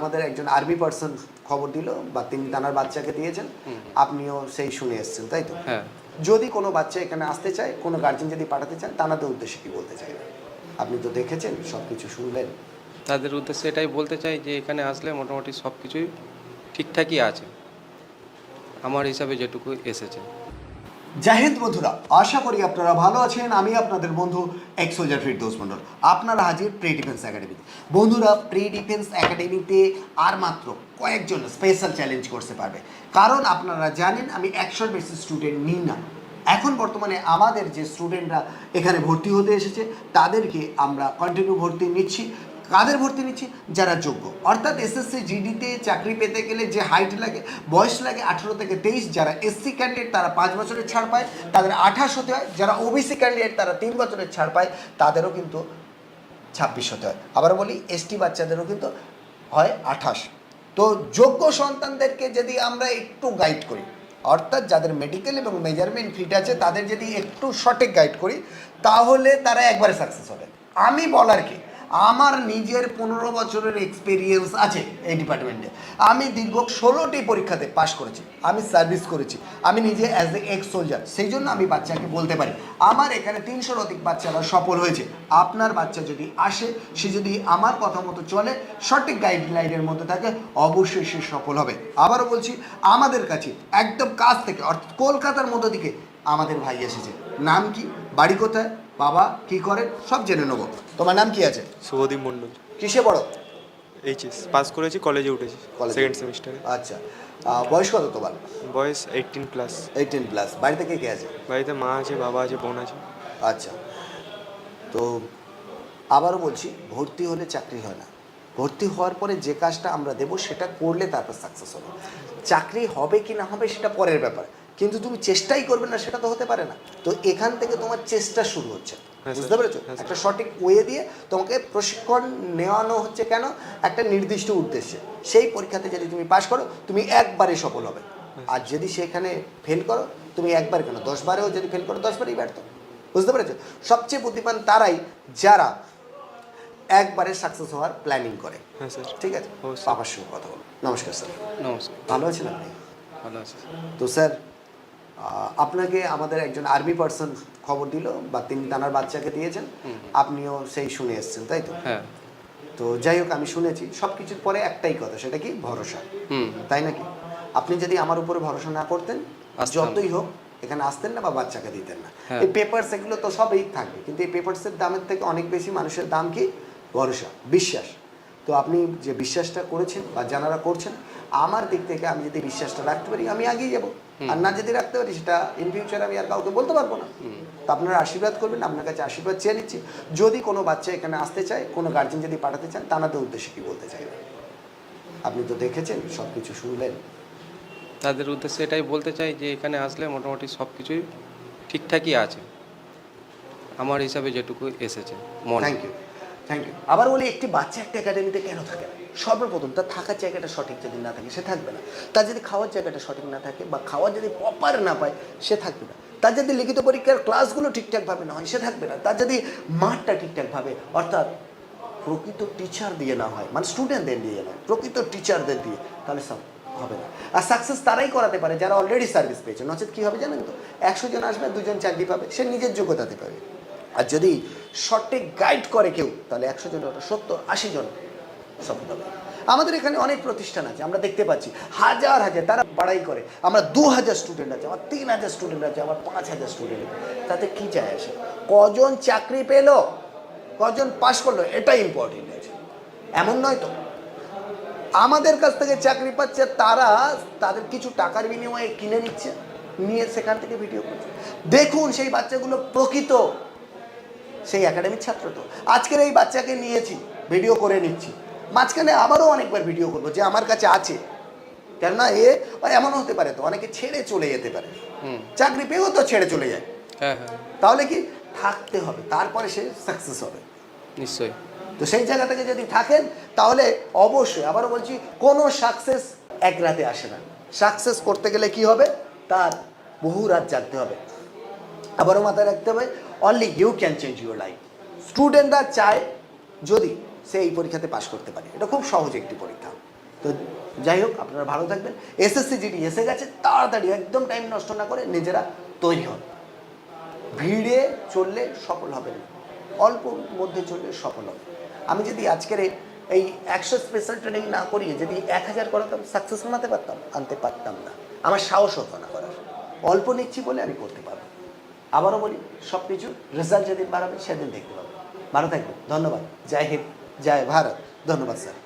আমাদের একজন army person খবর দিল বা তিনি তানার বাচ্চাকে দিয়েছেন। আপনিও সেই শুনে এসেছেন তাই তো? হ্যাঁ। যদি কোনো বাচ্চা এখানে আসতে চায় কোনো গার্জেন যদি পাঠাতে চান তানাদের উদ্দেশ্যে কি বলতে চাই আপনি তো দেখেছেন সব কিছু শুনলেন। তাদের উদ্দেশ্যে এটাই বলতে চাই যে এখানে আসলে মোটামুটি সব কিছুই ঠিকঠাকই আছে। আমার হিসাবে যেটুকু এসেছে। জয় হিন্দ বন্ধুরা, আশা করি আপনারা ভালো আছেন। আমি আপনাদের বন্ধু এক্স সোলজার ফিরদৌস মন্ডল আপনারা হাজির প্রি ডিফেন্স একাডেমিতে বন্ধুরা প্রি ডিফেন্স একাডেমিতে আর মাত্র কয়েকজন স্পেশাল চ্যালেঞ্জ করতে পারবে। কারণ আপনারা জানেন, আমি একশোর বেশি স্টুডেন্ট নিই না। এখন বর্তমানে আমাদের যে স্টুডেন্টরা এখানে ভর্তি হতে এসেছে, তাদেরকে আমরা কন্টিনিউ ভর্তি নিচ্ছি। কাদের ভর্তি নিচ্ছি? যারা যোগ্য। অর্থাৎ এসএসসি, জিডিতে চাকরি পেতে গেলে যে হাইট লাগে, বয়স লাগে আঠেরো থেকে তেইশ, যারা এসসি ক্যান্ডিডেট তারা পাঁচ বছরের ছাড় পায়, তাদের আঠাশ হতে হয়, যারা ওবিসি ক্যান্ডিডেট তারা তিন বছরের ছাড় পায়, তাদেরও কিন্তু ছাব্বিশ হতে হয়। আবার বলি এসটি বাচ্চাদেরও কিন্তু হয় আঠাশ। তো যোগ্য সন্তানদেরকে যদি আমরা একটু গাইড করি, অর্থাৎ যাদের মেডিকেল এবং মেজারমেন্ট ফিট আছে, তাদের যদি একটু সঠিক গাইড করি, তাহলে তারা একবারে সাকসেস হবে। আমি বলার কি? আমার নিজের পনেরো বছরের এক্সপিরিয়েন্স আছে এই ডিপার্টমেন্টে আমি দীর্ঘ ষোলোটি পরীক্ষাতে পাশ করেছি, আমি সার্ভিস করেছি, আমি নিজে অ্যাজ এ এক্স সোলজার সেই জন্য আমি বাচ্চাকে বলতে পারি। আমার এখানে তিনশোর অধিক বাচ্চারা সফল হয়েছে। আপনার বাচ্চা যদি আসে, সে যদি আমার কথা মতো চলে, সঠিক গাইডলাইনের মধ্যে থাকে, অবশ্যই সে সফল হবে। আবারও বলছি, আমাদের কাছে একদম কাছ থেকে, অর্থাৎ কলকাতার মধ্য দিকে আমাদের ভাই এসেছে। নাম কি? বাড়ি কোথায়? বাবা কি করে? সব জেনে নেব। তোমার নাম কি আছে? শুভদীপ মণ্ডল। কিসে পড়ো? এইচএস। পাস করেছি কলেজে উঠেছি? সেকেন্ড সেমিস্টারে আচ্ছা। বয়স কত তোমার? বয়স এইটিন প্লাস এইটিন প্লাস বাড়িতে কে কে আছে? বাড়িতে মা আছে বাবা আছে বোন আছে। আচ্ছা। তো আবারও বলছি ভর্তি হলে চাকরি হয় না। ভর্তি হওয়ার পরে যে কাজটা আমরা দেবো সেটা করলে তারপর সাকসেস হবে। চাকরি হবে কি না হবে সেটা পরের ব্যাপার। কিন্তু তুমি চেষ্টাই করবে না সেটা তো হতে পারে না। তো এখান থেকে তোমার চেষ্টা শুরু হচ্ছে। হ্যাঁ, বুঝতে পেরেছ? হ্যাঁ, একটা সঠিক ওয়ে দিয়ে তোমাকে প্রশিক্ষণ নেওয়ানো হচ্ছে কেন? একটা নির্দিষ্ট উদ্দেশ্যে। সেই পরীক্ষাতে যদি তুমি পাশ করো তুমি একবারে সফল হবে। আর যদি সেখানে ফেল করো তুমি একবার কেন? দশ বারেও যদি ফেল করো দশ বারেই ব্যর্থ। বুঝতে পেরেছ? সবচেয়ে বুদ্ধিমান তারাই যারা একবারে সাকসেস হওয়ার প্ল্যানিং করে। হ্যাঁ স্যার। ঠিক আছে। বাবার সঙ্গে কথা বলো নমস্কার স্যার। নমস্কার। ভালো আছেন আপনি? ভালো আছে তো স্যার আপনাকে আমাদের একজন আর্মি পার্সন খবর দিল বা তিনি তানার বাচ্চাকে দিয়েছেন। আপনিও সেই শুনে এসেছেন তাই তো? হ্যাঁ। তো যাই হোক আমি শুনেছি সব কিছুর পরে একটাই কথা সেটা কি? ভরসা। তাই নাকি? আপনি যদি আমার উপরে ভরসা না করতেন যতই হোক এখানে আসতেন না বা বাচ্চাকে দিতেন না। হ্যাঁ। এই পেপারস এগুলো তো সবই থাকবে কিন্তু এই পেপারসের দামের থেকে অনেক বেশি মানুষের দাম কি? ভরসা বিশ্বাস। তো আপনি যে বিশ্বাসটা করেছেন বা যারা করছেন আমার দিক থেকে আমি যদি বিশ্বাসটা রাখতে পারি আমি আগিয়ে যাব। আর না যদি রাখতে পারি সেটা ইন ফিউচার আমি আর কাউকে বলতে পারব না। তো আপনারা আশীর্বাদ করবেন আপনার কাছে আশীর্বাদ চেয়ে নিচ্ছি। যদি কোনো বাচ্চা এখানে আসতে চায় কোনো গার্জেন যদি পাঠাতে চান তানাদের উদ্দেশ্যে কি বলতে চাই? আপনি তো দেখেছেন সব কিছু শুনলেন। তাদের উদ্দেশ্যে এটাই বলতে চাই যে এখানে আসলে মোটামুটি সব কিছুই ঠিকঠাকই আছে। আমার হিসাবে যেটুকু এসেছে থ্যাংক ইউ থ্যাংক ইউ আবার বলি, একটি বাচ্চা একটা একাডেমিতে কেন থাকে? না সর্বপ্রথম, তার থাকার জায়গাটা সঠিক যদি না থাকে, সে থাকবে না। তার যদি খাওয়ার জায়গাটা সঠিক না থাকে বা খাওয়ার যদি প্রপার না পায়, সে থাকবে না। তার যদি লিখিত পরীক্ষার ক্লাসগুলো ঠিকঠাকভাবে না হয়, সে থাকবে না। তার যদি মাঠটা ঠিকঠাকভাবে অর্থাৎ প্রকৃত টিচার দিয়ে না হয় মানে স্টুডেন্টদের দিয়ে নয় প্রকৃত টিচারদের দিয়ে, তাহলে সব হবে না। আর সাকসেস তারাই করাতে পারে, যারা অলরেডি সার্ভিস পেয়েছে। নচেত কী হবে জানেন তো? একশো জন আসবে, দুজন চাকরি পাবে, সে নিজের যোগ্যতাতে পাবে। আর যদি সঠিক গাইড করে কেউ, তাহলে একশো জন সত্তর, আশি জন সফল হবে। আমাদের এখানে অনেক প্রতিষ্ঠান আছে, আমরা দেখতে পাচ্ছি, হাজার হাজার, তারা বাড়াই করে। আমরা দু হাজার স্টুডেন্ট আছে, আমার তিন হাজার স্টুডেন্ট আছে, আমার পাঁচ হাজার স্টুডেন্ট তাতে কি যায় আসে? কজন চাকরি পেল, কজন পাশ করল, এটাই ইম্পর্টেন্ট আছে। এমন নয় তো? আমাদের কাছ থেকে চাকরি পাচ্ছে, তারা তাদের কিছু টাকার বিনিময়ে কিনে নিচ্ছে, নিয়ে সেখান থেকে ভিডিও করছে। দেখুন সেই বাচ্চাগুলো প্রকৃত সেই একাডেমির ছাত্র তো। আজকের এই বাচ্চাকে নিয়েছি ভিডিও করে নিচ্ছি। মাঝখানে আবারও অনেকবার ভিডিও করব যে আমার কাছে আছে। কেননা এ এমন হতে পারে তো অনেকে ছেড়ে চলে যেতে পারে। চাকরি পেয়েও তো ছেড়ে চলে যায়। হ্যাঁ হ্যাঁ। তাহলে কি থাকতে হবে? তারপরে সে সাকসেস হবে। নিশ্চয়ই। তো সেই জায়গা থেকে যদি থাকেন তাহলে অবশ্যই আবারও বলছি কোনো সাকসেস এক রাতে আসে না। সাকসেস করতে গেলে কি হবে? তার বহু রাত জাগতে হবে। আবারও মাথায় রাখতে হবে only you can change your life স্টুডেন্টরা চায় যদি সে এই পরীক্ষাতে পাশ করতে পারে। এটা খুব সহজ একটি পরীক্ষা। তো যাই হোক, আপনারা ভালো থাকবেন। এসএসসি জিডি এসে গেছে, তাড়াতাড়ি একদম টাইম নষ্ট না করে নিজেরা তৈরি হন। ভিড়ে চললে সফল হবেন। অল্প মধ্যে চললে সফল হবে আমি যদি আজকের এই একশো স্পেশাল ট্রেনিং না করিয়ে যদি এক হাজার করাতাম সাকসেস আনাতে পারতাম? আনতে পারতাম না। আমার সাহস হতো না করার। অল্প নিচ্ছি বলে আমি করতে পারব আবারও বলি সব কিছু রেজাল্ট যেদিন বাড়াবে সেদিন দেখতে পাবেন। ভালো থাকবেন, ধন্যবাদ। জয় হিন্দ, জয় ভারত, ধন্যবাদ স্যার।